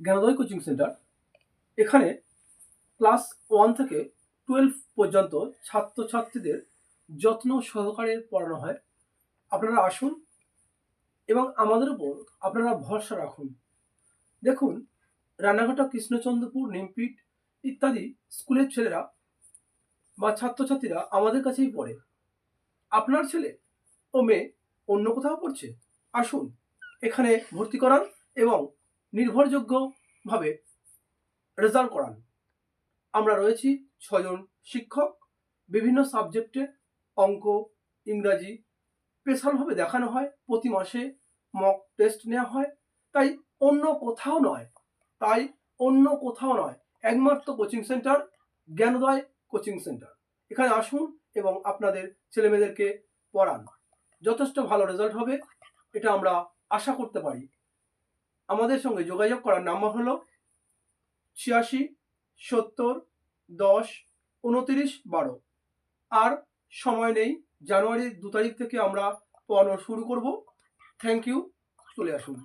জ্ঞানোদয় coaching centre এখানে class one থেকে twelve পর্যন্ত ছাত্রছাত্রীদের যত্ন সহকারে পড়ানো হয়। আপনারা আসুন এবং আমাদের উপর আপনারা ভরসা রাখুন। দেখুন রানাঘাটা কৃষ্ণচন্দ্রপুর, নিমপিট ইত্যাদি স্কুলের ছেলেরা বা ছাত্রছাত্রীরা আমাদের কাছেই পড়ে। আপনার ছেলে ও মেয়ে অন্য কোথাও পড়ছে? আসুন, এখানে ভর্তি করান এবং নির্ভরযোগ্যভাবে রেজাল্ট করান। আমরা রয়েছি ছজন শিক্ষক, বিভিন্ন সাবজেক্টে অঙ্ক, ইংরাজি স্পেশালভাবে দেখানো হয়। প্রতি মাসে মক টেস্ট নেওয়া হয়। তাই অন্য কোথাও নয়, তাই অন্য কোথাও নয়, একমাত্র coaching centre Gyanodaya coaching centre এখানে আসুন এবং আপনাদের ছেলেমেয়েদেরকে পড়ান। যথেষ্ট ভালো রেজাল্ট হবে, এটা আমরা আশা করতে পারি। আমাদের সঙ্গে যোগাযোগ করার নাম্বার হলো ছিয়াশি, সত্তর, দশ, উনতিরিশ, বারো। আর সময় নেই, জানুয়ারির দু তারিখ থেকে আমরা পড়ানো শুরু করব। থ্যাংক ইউ চলে আসুন।